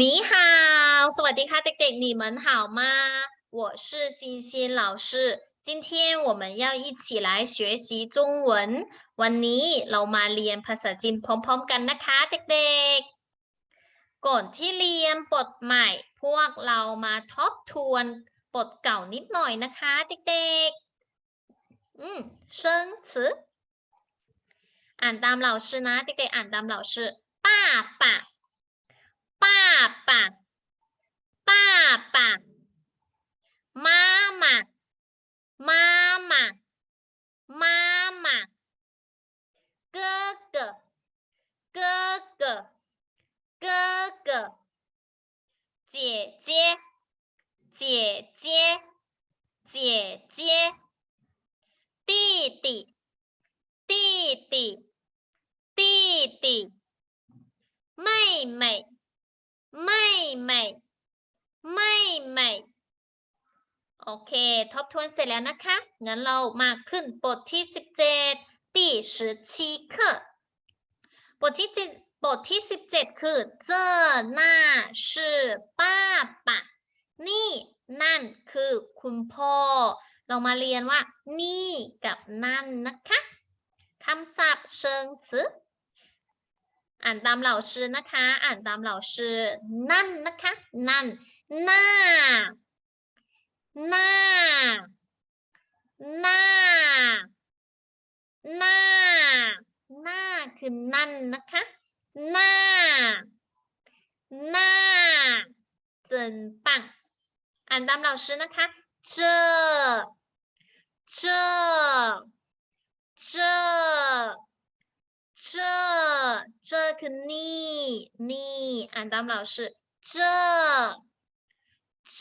你好，สวัสดีค่ะเด็กๆ你们好吗我是欣欣老师今天我们要一起来学习中文วันนี้เรามาเรียนภาษาจีนพร้อมๆกันนะคะเด็กๆ ก่อนที่เรียนบทใหม่ พวกเรามาทบทวนบทเก่านิดหน่อยนะคะเด็กๆอืม生词อ่านตามเหล่าชื่อนะเด็กๆอ่านตามเหล่าชื่อป้าป่า 爸爸，爸爸，妈妈，妈妈，妈妈，哥哥，哥哥，哥哥，姐姐，姐姐，姐姐，弟弟，弟弟，弟弟，妹妹。 ไม่ไม่ไม่ไม่โอเค ทบทวนเสร็จแล้วนะคะ งั้นเรามาขึ้นบทที่สิบเจ็ดตีสิบชีเคบทที่เจ็ดบทที่สิบเจ็ดคือเจอหน้าชื่อป้าปะ นี่นั่นคือคุณพ่อ เรามาเรียนว่า นี่กับนั่นนะคะคำศัพท์เชิงซื้อ อ่านตาม老师นะคะ อ่านตาม老师นั่นนะคะ นั่น หน้า หน้า หน้า หน้า หน้าคือนั่นนะคะ หน้า หน้าจนปัง อ่านตาม老师นะคะ เจอ เจอ เจอ เจอ 这คือนี่นี่อ่านตามเหล่าชื่อ这这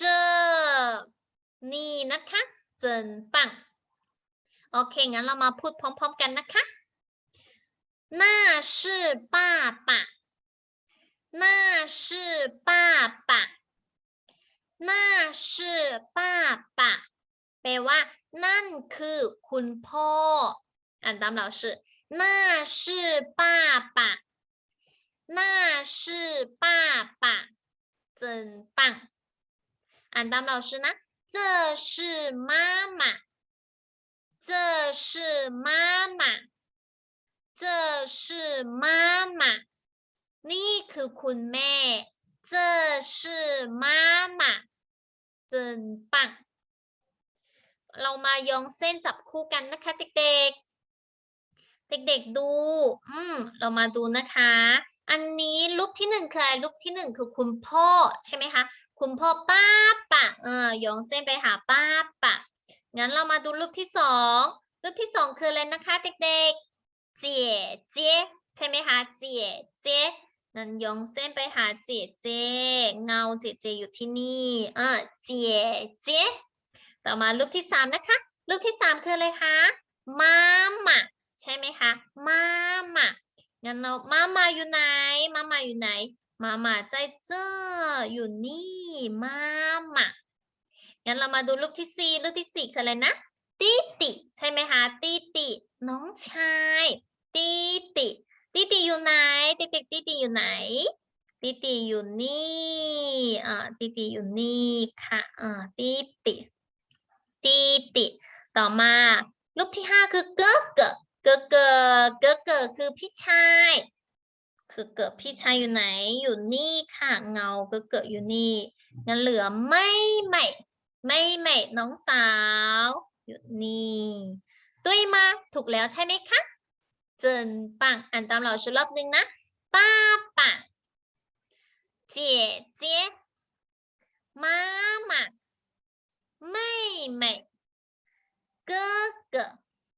นี่นะคะ真棒โอเค งั้นเรามาพูดพร้อมๆกันนะคะ那是爸爸那是爸爸那是爸爸แปลว่า นั่นคือคุณพ่อ อ่านตามเหล่าชื่อ 那是爸爸，那是爸爸，真棒！อ่านตามเราชื่อนะ这是妈妈，这是妈妈，这是妈妈 นี่คือคุณแม่ 这是妈妈真棒เรามายองเส้นจับคู่กันนะคะเด็กๆ เด็กๆดู อืม เรามาดูนะคะ อันนี้รูปที่หนึ่งคืออะไรรูปที่หนึ่งคือคุณพ่อใช่ไหมคะ คุณพ่อป้าปะ เออยองเส้นไปหาป้าปะ งั้นเรามาดูรูปที่สอง รูปที่สองคืออะไรนะคะ เด็กๆ เจี๋ยเจ๊ใช่ไหมคะ เจี๋ยเจ๊นั้นยองเส้นไปหาเจ๋เจ เงาเจ๋เจอยู่ที่นี่ เออเจ๋เจ ต่อมารูปที่สามนะคะ รูปที่สามคืออะไรคะมาม่า ใช่ไหมคะมาม่างั้นเรามามาอยู่ไหนมามาอยู่ไหนมามาใจเจออยู่นี่มาม่างั้นเรามาดูรูปที่สี่รูปที่สี่คืออะไรนะตีติใช่ไหมคะตีติน้องชายตีติตีติอยู่ไหนเด็กๆตีติอยู่ไหนตีติอยู่นี่อ่าตีติอยู่นี่ค่ะอ่าตีติตีติต่อมารูปที่ห้าคือเกอเก คือพี่ชาย คือเก๋อพี่ชายอยู่ไหน อยู่นี่ค่ะ เงาเก๋อเก๋ออยู่นี่ งั้นเหลือไม่ไม่ ไม่ไม่น้องสาว อยู่นี่ตุ้ยมาถูกแล้วใช่ไหมคะเจินปังอ่านตามเราชื่อรอบหนึ่งนะป้าป่าเจี๋ยเจ๊มาม่าไม่ไม่เก๋อเก๋อ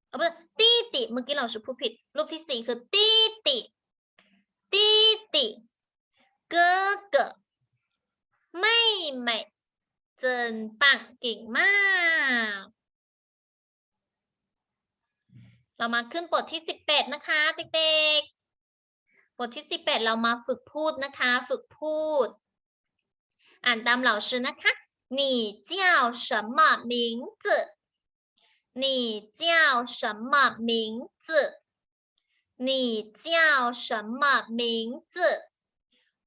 เอาไป ตีติเมื่อกี้เราชื่อพูดผิด รูปที่สี่คือตีติตีติเก๋อเก๋อไม่ไม่เจินปังเก่งมาก เรามาขึ้นบทที่สิบแปดนะคะเด็กๆ บทที่สิบแปดเรามาฝึกพูดนะคะ ฝึกพูด อ่านตามเหล่าชื่อนะคะ你叫什么名字？ 你叫什么名字？你叫什么名字？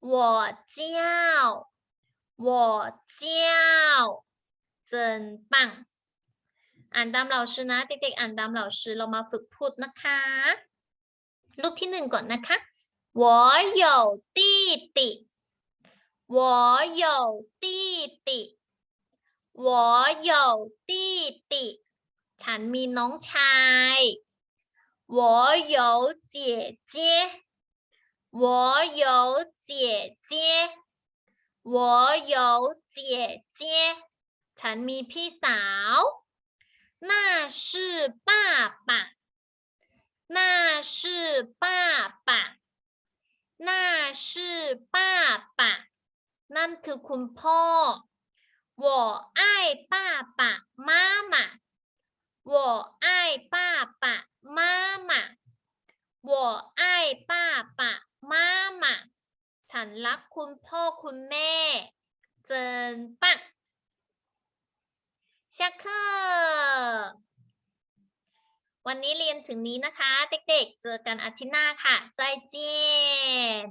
我叫我叫เจินปังอ่านตามเราชื่อนะเด็กๆอ่านตามเราชื่อเรามาฝึกพูดนะคะ รูปที่หนึ่งก่อนนะคะ我有弟弟我有弟弟我有弟弟 ฉันมีน้องชาย我有姐姐我有姐姐我有姐姐ฉันมีพี่สาว 那是爸爸那是爸爸那是爸爸นั่นคือคุณพ่อ我爱爸爸妈妈 我爱爸爸妈妈我爱爸爸妈妈ฉันรักคุณพ่อคุณแม่เจินปัง下课วันนี้เรียนถึงนี้นะคะ เด็กๆ เจอกันอาทิตย์หน้าค่ะใจเจียน